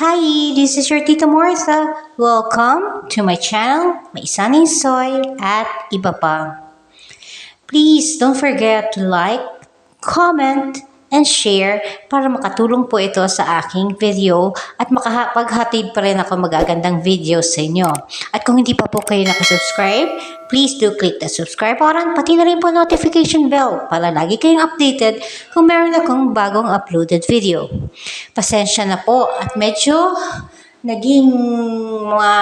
Hi, this is your Tita Martha. Welcome to my channel, May Sunny Soy at iba pa. Please don't forget to like, comment, and share para makatulong po ito sa aking video at makapaghatid pa rin ako magagandang video sa inyo. At kung hindi pa po kayo nakasubscribe, please do click the subscribe button pati na rin po notification bell para lagi kayong updated kung meron akong bagong uploaded video. Pasensya na po at medyo naging mga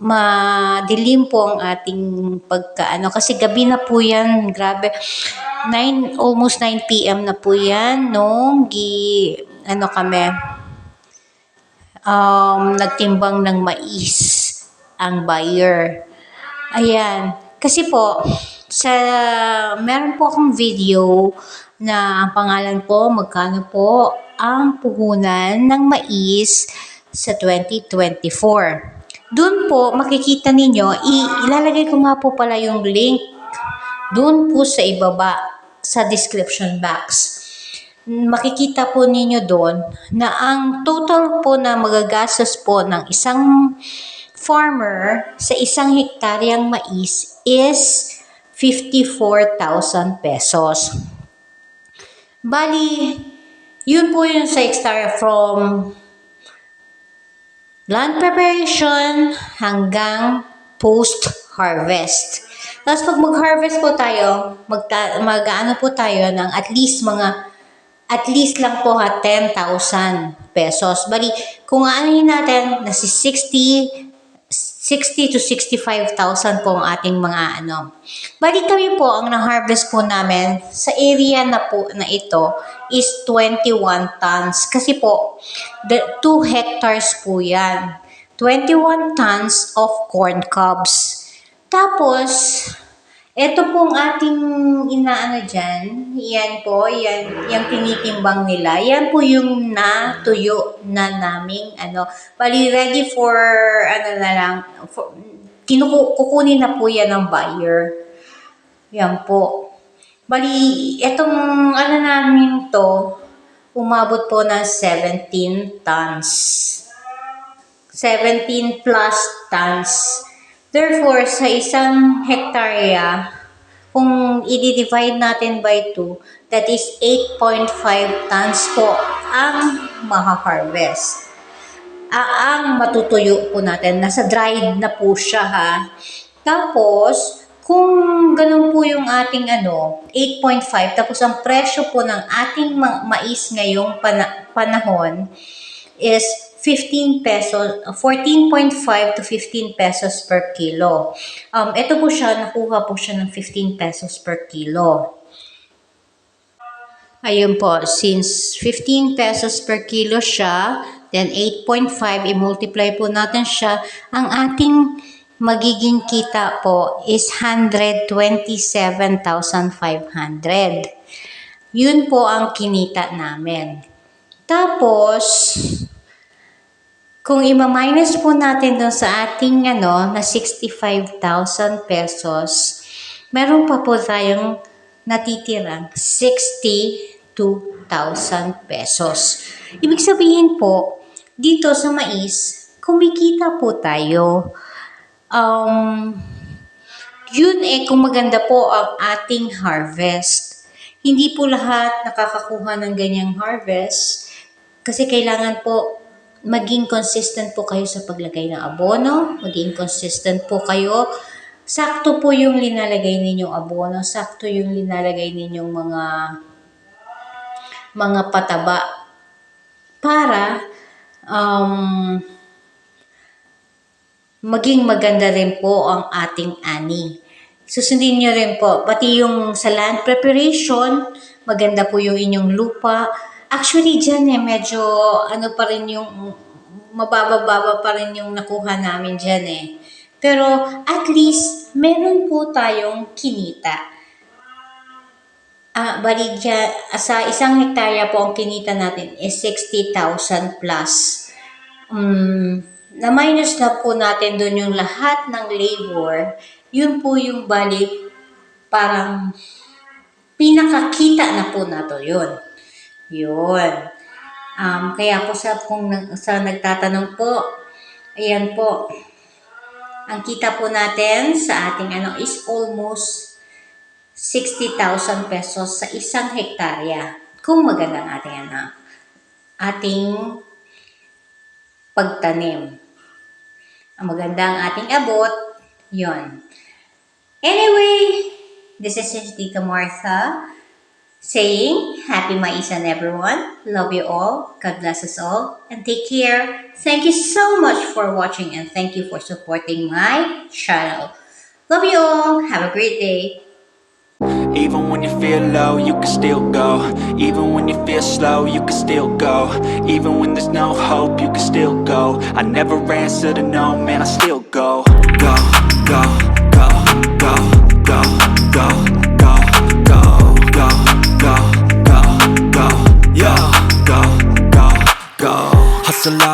madilim po ang ating pagkaano kasi gabi na po yan grabe 9 almost 9 PM na po yan nung gi ano kami? Um, nagtimbang ng mais ang buyer. Ayan. Kasi po sa meron po akong video na ang pangalan po magkano po ang puhunan ng mais sa 2024 doon po, makikita ninyo, ilalagay ko nga po pala yung link doon po sa ibaba sa description box. Makikita po ninyo doon na ang total po na magagastos po ng isang farmer sa isang hektaryang mais is 54,000 pesos. Bali, yun po yun sa hektarya from land preparation hanggang post-harvest. Tapos pag mag-harvest po tayo, mag-ano po tayo ng at least mga at least lang po ha 10,000 pesos. Bali, kung aanohin natin, nasi 60 60 to 65,000 po ang ating mga ano. Bali kami po, ang na-harvest po namin sa area na po na ito is 21 tons. Kasi po, the 2 hectares po yan. 21 tons of corn cobs. Tapos, ito pong ating inaano dyan, yan po, yan, yung tinitimbang nila, yan po yung natuyo na naming, ano, bali ready for, ano na lang, for, kinuku, kukunin na po yan ng buyer. Yan po. Bali, itong ano namin to, umabot po ng 17 tons. 17 plus tons. Therefore, sa isang hektarya, kung i-divide natin by 2, that is 8.5 tons po ang maha-harvest. Ah, ang matutuyo po natin. Nasa dried na po siya ha. Tapos, kung ganun po yung ating ano, 8.5, tapos ang presyo po ng ating ma- mais ngayong pana- panahon is 15 pesos, 14.5 to 15 pesos per kilo. Um, ito po siya, nakuha po siya ng 15 pesos per kilo. Ayun po, since 15 pesos per kilo siya, then 8.5, i-multiply po natin siya, ang ating magiging kita po is 127,500. Yun po ang kinita namin. Tapos, kung ima-minus po natin doon sa ating ano, na 65,000 pesos, meron pa po tayong natitirang 62,000 pesos. Ibig sabihin po, dito sa mais, kumikita po tayo. Um, yun eh, kung maganda po ang ating harvest. Hindi po lahat nakakakuha ng ganyang harvest kasi kailangan po maging consistent po kayo sa paglagay ng abono, maging consistent po kayo. Sakto po yung linalagay ninyong abono, sakto yung linalagay ninyong mga mga pataba para um, maging maganda rin po ang ating ani. Susundin nyo rin po, pati yung sa land preparation, maganda po yung inyong lupa. Actually, dyan eh, medyo ano pa rin yung, mababa-baba pa rin yung nakuha namin dyan eh. Pero at least, meron po tayong kinita. Ah, bali dyan, sa isang hektarya po ang kinita natin is 60,000 plus. Um, na minus na po natin doon yung lahat ng labor, yun po yung bali parang pinakakita na po na to yun. Yun. Um, kaya po sa, kung sa nagtatanong po, ayan po, ang kita po natin sa ating ano is almost 60,000 pesos sa isang hektarya. Kung maganda ang ating ano, ating pagtanim. Ang maganda ang ating abot, yon. Anyway, this is Tita Martha saying, Happy Maisan everyone. Love you all. God bless us all. And take care. Thank you so much for watching and thank you for supporting my channel. Love you all. Have a great day. Even when you feel low, you can still go Even when you feel slow, you can still go Even when there's no hope, you can still go I never answer to no, man, I still go Go, go, go, go, go, go,